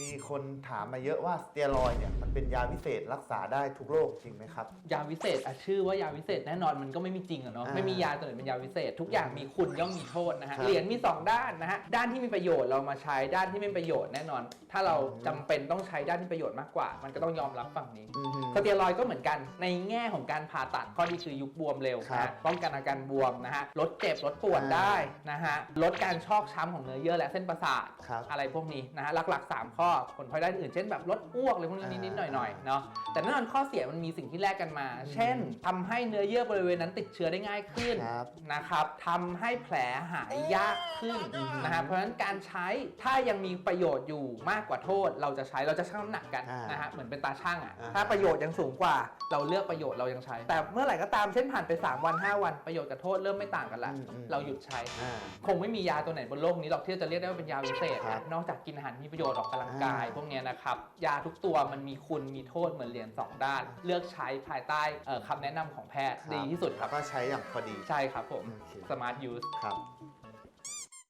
มีคนถามมาเยอะว่าสเตียรอยด์เนี่ยมันเป็นยาวิเศษรักษาได้ทุกโรคจริงไหมครับ ยาวิเศษอะชื่อว่ายาวิเศษแน่นอนมันก็ไม่มีจริงอะเนาะอ่าไม่มียาตัวไหนเป็นยาวิเศษ ทุกอย่างมีคุณย่อมมีโทษนะฮะครับเหรียญมี 2 ด้านนะฮะด้านที่มีประโยชน์เรามาใช้ด้านที่ไม่มีประโยชน์แน่นอน ถ้าเราอืมจำเป็นต้องใช้ด้านที่ประโยชน์มากกว่า มันก็ต้องยอมรับฝั่งนี้อือฮึสเตียรอยด์ก็เหมือนกันในแง่ของการผ่าตัดข้อดีคือยุบบวมเร็วครันะบฮะป้องกันอาการบวมนะฮะลดเจ็บลดปวดอ่าได้นะฮะลดการชอกช้ำของเนื้อเยื่อและเส้นประสาท ครับ อะไรพวกนี้นะฮะหลักๆ 3 ข้อผลพลอยได้อื่น เช่นแบบลดอ้วกอะไรพวกนี้นิดๆหน่อยๆเนาะแต่แน่นอนข้อเสียมันมีสิ่งที่แลกกันมา เช่นทำให้เนื้อเยื่อบริเวณนั้นติดเชื้อได้ง่ายขึ้นครับ นะครับทำให้แผลหายยากขึ้นอืมนะฮะเพราะฉะนั้นการใช้ถ้ายังมีประโยชน์อยู่มากกว่าโทษ เราจะใช้เราจะชั่งน้ำหนักกันอ่านนะฮะเหมือนเป็นตาช่างอะอ่า ถ้าประโยชน์ยังสูงกว่า เราเลือกประโยชน์เรายังใช้ แต่เมื่อไหร่ก็ตามเช่นผ่านไป 3 วัน 5 วันประโยชน์กับโทษเริ่มไม่ต่างกันละ อืมอืมเราหยุดใช้ อ่า คงไม่มียาตัวไหนบนโลกนี้หรอกที่จะเรียกได้ว่าเป็นยาวิเศษครันะบนอกจากกินอาหารมีประโยชน์ออกกำลังกาย อ่า พวกเนี้ยนะครับยาทุกตัวมันมีคุณมีโทษเหมือนเหรียญสองด้าน เลือกใช้ภายใต้เอ่อคำแนะนำของแพทย์ครับดีที่สุดครับก็ใช้อย่างพอดี ใช่ครับผม โอเคสมาร์ทยูสครับ